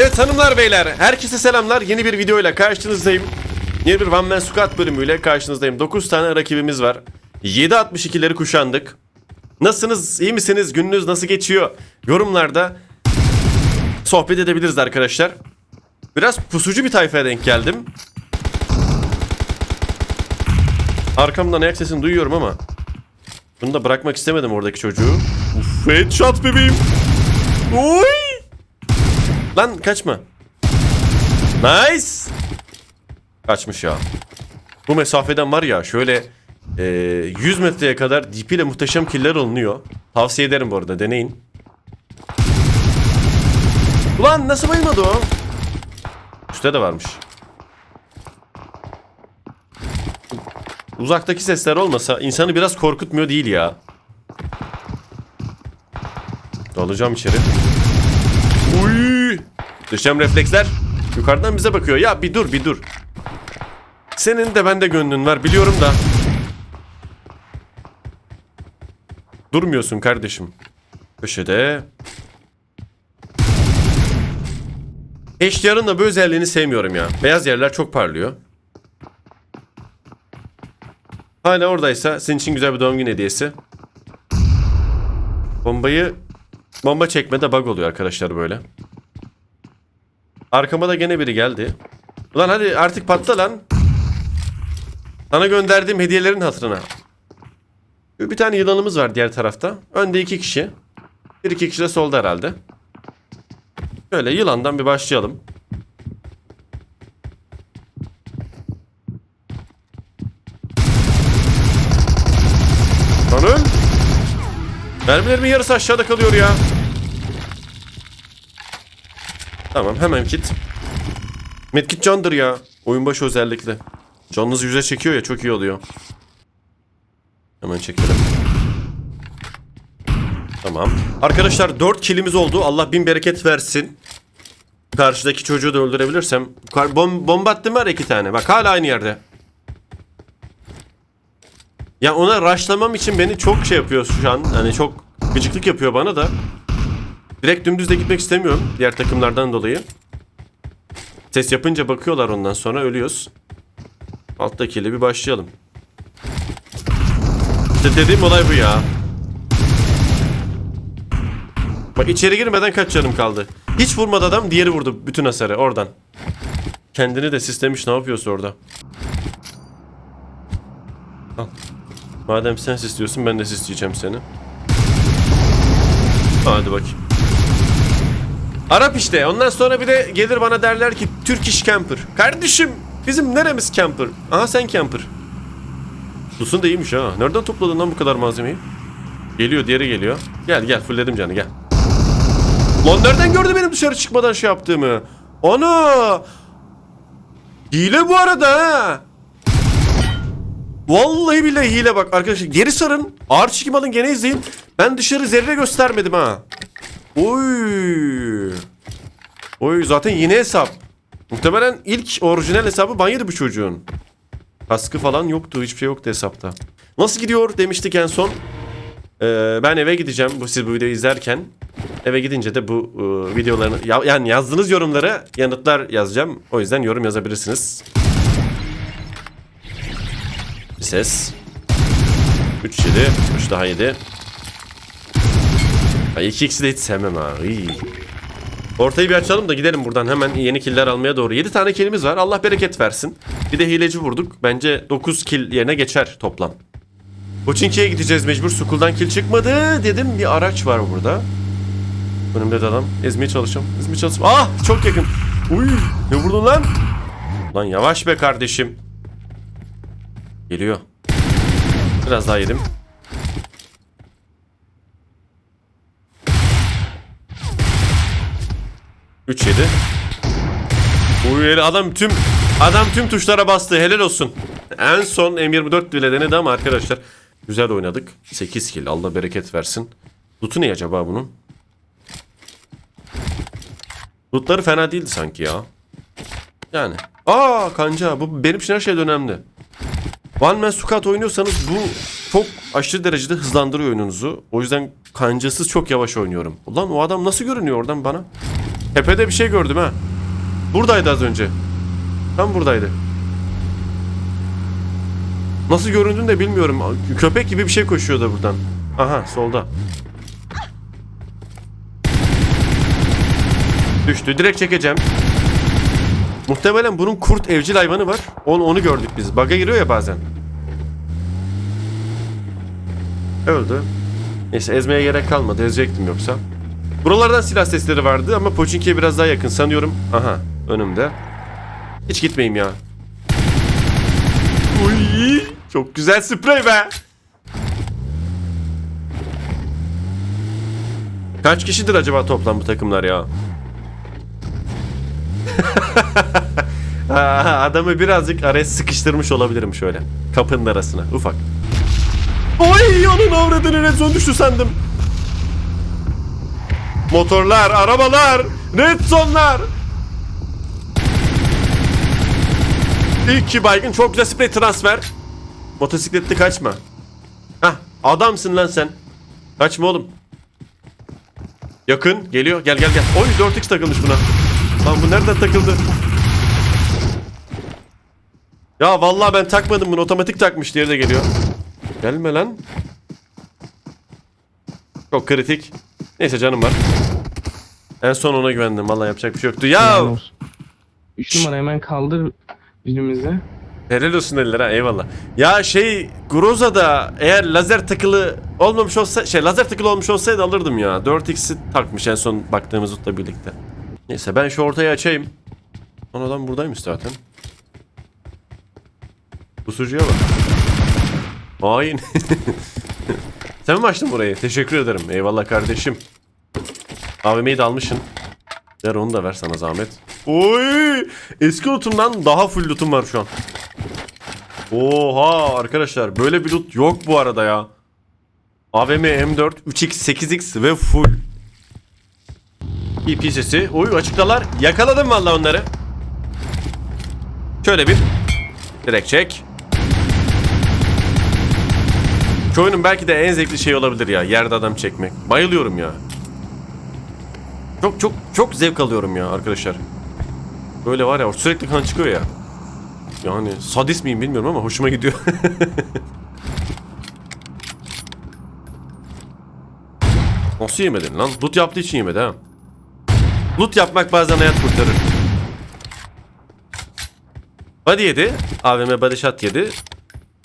Evet hanımlar beyler herkese selamlar yeni bir videoyla karşınızdayım. Yeni bir One Man Squad bölümüyle karşınızdayım. 9 tane rakibimiz var. 7.62'leri kuşandık. Nasılsınız? iyi misiniz? Gününüz nasıl geçiyor? Yorumlarda sohbet edebiliriz arkadaşlar. Biraz pusucu bir tayfaya denk geldim. Arkamdan ayak sesini duyuyorum ama bunu da bırakmak istemedim oradaki çocuğu. Uf, headshot bebeğim. Oy! Lan kaçma. Nice. Kaçmış ya. Bu mesafeden var ya şöyle e, 100 metreye kadar DP ile muhteşem killer alınıyor. Tavsiye ederim bu arada deneyin. Ulan nasıl bayılmadı o? Üstte de varmış. Uzaktaki sesler olmasa insanı biraz korkutmuyor değil ya. Dalacağım içeri. Uy! Düşem refleksler yukarıdan bize bakıyor. Ya bir dur bir dur. Senin de bende gönlün var biliyorum da. Durmuyorsun kardeşim. Köşede. HDR'ın da bu özelliğini sevmiyorum ya. Beyaz yerler çok parlıyor. Hala oradaysa senin için güzel bir doğum günü hediyesi. Bombayı bomba çekmede bug oluyor arkadaşlar böyle. Arkama da gene biri geldi. Ulan hadi artık patla lan. Sana gönderdiğim hediyelerin hatırına. Bir tane yılanımız var diğer tarafta. Önde iki kişi. Bir iki kişi de solda herhalde. Şöyle yılandan bir başlayalım. Lan öl. Mermilerimin yarısı aşağıda kalıyor ya. Tamam hemen kit. Medkit candır ya. Oyun başı özellikle. Canınızı yüze çekiyor ya çok iyi oluyor. Hemen çekelim. Tamam. Arkadaşlar 4 kilimiz oldu. Allah bin bereket versin. Karşıdaki çocuğu da öldürebilirsem. Bom bomba attım var iki tane. Bak hala aynı yerde. Ya ona rushlamam için beni çok şey yapıyor şu an. Hani çok gıcıklık yapıyor bana da. Direkt dümdüz de gitmek istemiyorum. Diğer takımlardan dolayı. Ses yapınca bakıyorlar ondan sonra ölüyoruz. Alttakiyle bir başlayalım. İşte dediğim olay bu ya. Bak içeri girmeden kaç canım kaldı. Hiç vurmadı adam diğeri vurdu bütün hasarı oradan. Kendini de sislemiş ne yapıyorsa orada. Al. Madem sen sisliyorsun ben de sisleyeceğim seni. Hadi bakayım. Arap işte. Ondan sonra bir de gelir bana derler ki Turkish camper. Kardeşim bizim neremiz camper? Aha sen camper. Lusun da iyiymiş ha. Nereden topladın lan bu kadar malzemeyi? Geliyor diğeri geliyor. Gel gel fullledim canı gel. Lan nereden gördü benim dışarı çıkmadan şey yaptığımı? Ana! Hile bu arada ha. Vallahi billahi hile bak arkadaşlar. Geri sarın. Ağır çekim gene izleyin. Ben dışarı zerre göstermedim ha. Oy. Oy zaten yeni hesap. Muhtemelen ilk orijinal hesabı banyaydı bu çocuğun. Kaskı falan yoktu. Hiçbir şey yoktu hesapta. Nasıl gidiyor demiştik en son. Ee, ben eve gideceğim bu siz bu videoyu izlerken. Eve gidince de bu e, videolarını ya- yani yazdığınız yorumlara yanıtlar yazacağım. O yüzden yorum yazabilirsiniz. Bir ses. 3 7, 3 daha 7. Ay 2x'i de hiç sevmem ha. Iy. Ortayı bir açalım da gidelim buradan hemen yeni killer almaya doğru. 7 tane killimiz var. Allah bereket versin. Bir de hileci vurduk. Bence 9 kill yerine geçer toplam. Koçinki'ye gideceğiz mecbur. Sukul'dan kill çıkmadı. Dedim bir araç var burada. Önümde de adam. Ezmeye çalışacağım. Ezmeye çalışacağım. Ah çok yakın. Uy ne vurdun lan? Lan yavaş be kardeşim. Geliyor. Biraz daha yedim. Üç yedi. Uy adam tüm adam tüm tuşlara bastı. Helal olsun. En son M24 bile denedi ama arkadaşlar güzel oynadık. 8 kill. Allah bereket versin. Loot'u ne acaba bunun? Loot'ları fena değildi sanki ya. Yani. Aa kanca bu benim için her şeyden önemli. One Man Squad oynuyorsanız bu çok aşırı derecede hızlandırıyor oyununuzu. O yüzden kancasız çok yavaş oynuyorum. Ulan o adam nasıl görünüyor oradan bana? Tepede bir şey gördüm ha. Buradaydı az önce. Tam buradaydı. Nasıl göründüğünü de bilmiyorum. Köpek gibi bir şey koşuyordu buradan. Aha solda. Düştü. Direkt çekeceğim. Muhtemelen bunun kurt evcil hayvanı var. Onu, onu gördük biz. Baga giriyor ya bazen. Öldü. Neyse ezmeye gerek kalmadı. Ezecektim yoksa. Buralardan silah sesleri vardı ama Pochinki'ye biraz daha yakın sanıyorum. Aha önümde. Hiç gitmeyeyim ya. Uy, çok güzel sprey be. Kaç kişidir acaba toplam bu takımlar ya? Adamı birazcık araya sıkıştırmış olabilirim şöyle. Kapının arasına ufak. Oy onun avradını red zone düştü sandım. Motorlar, arabalar, red zone'lar. İki baygın çok güzel sprey transfer. Motosikletli kaçma. Hah adamsın lan sen. Kaçma oğlum. Yakın geliyor gel gel gel. Oy 4x takılmış buna. Lan bu nereden takıldı? Ya vallahi ben takmadım bunu otomatik takmış diğeri de geliyor. Gelme lan. Çok kritik. Neyse canım var. En son ona güvendim. Vallahi yapacak bir şey yoktu. Ya Helal olsun. Üç numara hemen kaldır birimizi. helal olsun eller ha eyvallah. Ya şey Groza'da eğer lazer takılı olmamış olsa şey lazer takılı olmuş olsaydı alırdım ya. 4x'i takmış en son baktığımız lootla birlikte. Neyse ben şu ortayı açayım. Lan adam buradaymış zaten. Pusucuya bak. Hain. Sen mi açtın burayı? Teşekkür ederim. Eyvallah kardeşim. AVM'yi de almışsın. Ver onu da ver sana zahmet. Oy! Eski lootumdan daha full lootum var şu an. Oha arkadaşlar böyle bir loot yok bu arada ya. AVM M4 3x 8x ve full. EP sesi. Oy açıktalar. Yakaladım vallahi onları. Şöyle bir. Direkt çek. Şu oyunun belki de en zevkli şey olabilir ya. Yerde adam çekmek. Bayılıyorum ya. Çok çok çok zevk alıyorum ya arkadaşlar. Böyle var ya sürekli kan çıkıyor ya. Yani sadist miyim bilmiyorum ama hoşuma gidiyor. Nasıl yemedin lan? Loot yaptığı için yemedi ha. Loot yapmak bazen hayat kurtarır. Body yedi. AVM body shot yedi.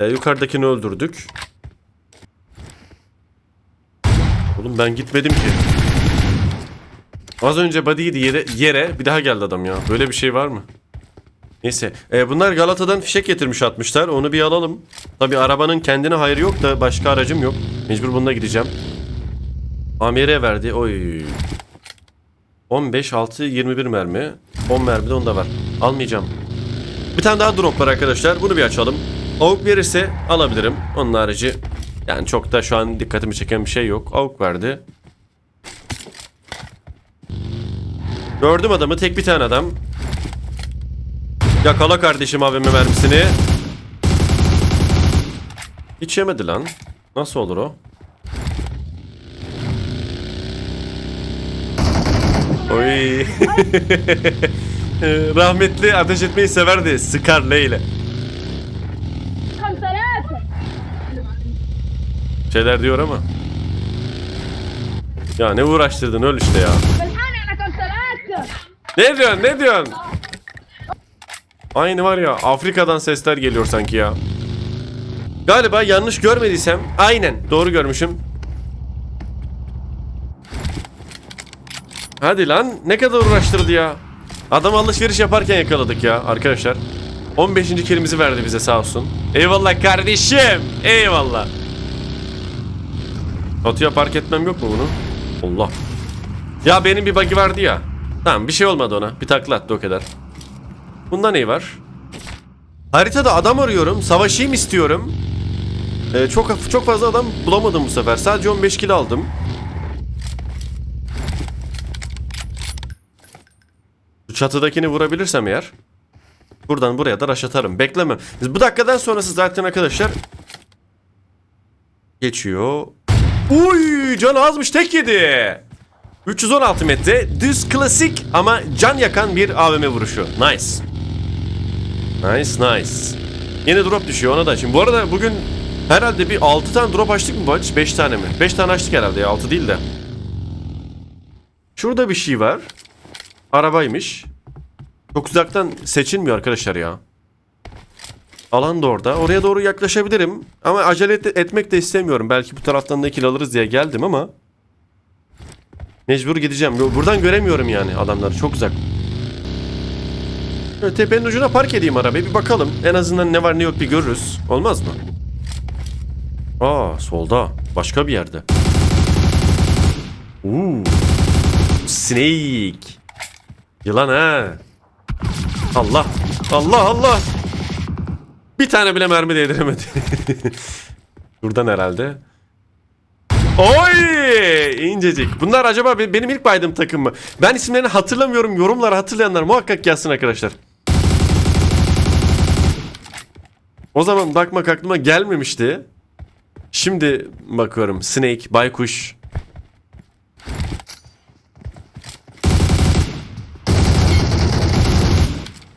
Ee, yukarıdakini öldürdük. Oğlum ben gitmedim ki. Az önce body yere, yere bir daha geldi adam ya. Böyle bir şey var mı? Neyse. Ee, bunlar Galata'dan fişek getirmiş atmışlar. Onu bir alalım. Tabi arabanın kendine hayrı yok da başka aracım yok. Mecbur bununla gideceğim. Amire verdi. Oy. 15, 6, 21 mermi. 10 mermi de onda var. Almayacağım. Bir tane daha drop var arkadaşlar. Bunu bir açalım. Avuk verirse alabilirim. Onun harici yani çok da şu an dikkatimi çeken bir şey yok. Avuk verdi. Gördüm adamı. Tek bir tane adam. Yakala kardeşim AVM mermisini. Hiç yemedi lan. Nasıl olur o? Oy. Rahmetli ateş etmeyi severdi Scar'la ile. Şeyler diyor ama. Ya ne uğraştırdın öl işte ya. Ne diyorsun ne diyorsun? Aynı var ya Afrika'dan sesler geliyor sanki ya. Galiba yanlış görmediysem aynen doğru görmüşüm. Hadi lan ne kadar uğraştırdı ya. Adam alışveriş yaparken yakaladık ya arkadaşlar. 15. kelimizi verdi bize sağ olsun. Eyvallah kardeşim. Eyvallah. Batu'ya park etmem yok mu bunu? Allah. Ya benim bir bug'i vardı ya. Tamam bir şey olmadı ona. Bir takla attı o kadar. Bunda ne var? Haritada adam arıyorum. Savaşayım istiyorum. Ee, çok çok fazla adam bulamadım bu sefer. Sadece 15 kilo aldım. Bu çatıdakini vurabilirsem eğer. Buradan buraya da rush atarım. Beklemem. Biz bu dakikadan sonrası zaten arkadaşlar. Geçiyor. Uy can azmış tek yedi. 316 metre düz klasik ama can yakan bir AVM vuruşu. Nice. Nice nice. Yeni drop düşüyor ona da. Şimdi bu arada bugün herhalde bir 6 tane drop açtık mı Baç? 5 tane mi? 5 tane açtık herhalde ya 6 değil de. Şurada bir şey var. Arabaymış. Çok uzaktan seçilmiyor arkadaşlar ya. Alan da orada. Oraya doğru yaklaşabilirim. Ama acele et- etmek de istemiyorum. Belki bu taraftan da kill alırız diye geldim ama. Mecbur gideceğim. Buradan göremiyorum yani adamları. Çok uzak. Şöyle tepenin ucuna park edeyim arabayı. Bir bakalım. En azından ne var ne yok bir görürüz. Olmaz mı? Aa solda. Başka bir yerde. Uuu. Snake. Yılan ha. Allah. Allah Allah. Bir tane bile mermi değdiremedi. Buradan herhalde. Oy! İncecik. Bunlar acaba be- benim ilk baydığım takım mı? Ben isimlerini hatırlamıyorum. Yorumlara hatırlayanlar muhakkak yazsın arkadaşlar. O zaman bakmak aklıma gelmemişti. Şimdi bakıyorum. Snake, baykuş.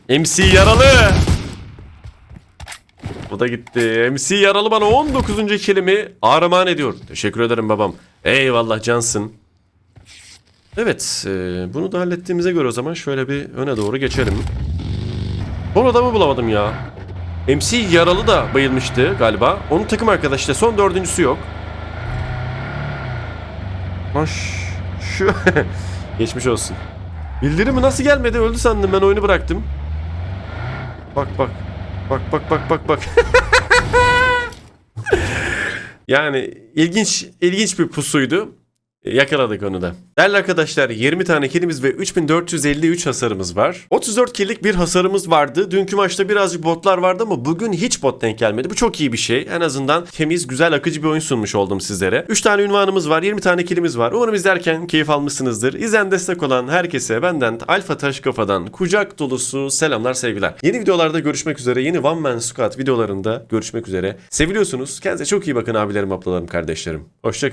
MC yaralı. Bu da gitti. MC yaralı bana 19. kelimi armağan ediyor. Teşekkür ederim babam. Eyvallah cansın. Evet, e, bunu da hallettiğimize göre o zaman şöyle bir öne doğru geçelim. Son adamı bulamadım ya. MC yaralı da bayılmıştı galiba. Onun takım arkadaşı da son dördüncüsü yok. Hoş. Şu geçmiş olsun. Bildirimi nasıl gelmedi? Öldü sandım ben oyunu bıraktım. Bak bak. Bak bak bak bak bak. yani ilginç ilginç bir pusuydu. Yakaladık onu da. Değerli arkadaşlar 20 tane killimiz ve 3453 hasarımız var. 34 killlik bir hasarımız vardı. Dünkü maçta birazcık botlar vardı ama bugün hiç bot denk gelmedi. Bu çok iyi bir şey. En azından temiz, güzel, akıcı bir oyun sunmuş oldum sizlere. 3 tane ünvanımız var, 20 tane killimiz var. Umarım izlerken keyif almışsınızdır. İzleyen destek olan herkese benden Alfa Taş Kafa'dan kucak dolusu selamlar, sevgiler. Yeni videolarda görüşmek üzere. Yeni One Man Squad videolarında görüşmek üzere. Seviliyorsunuz. Kendinize çok iyi bakın abilerim, ablalarım, kardeşlerim. Hoşçakalın.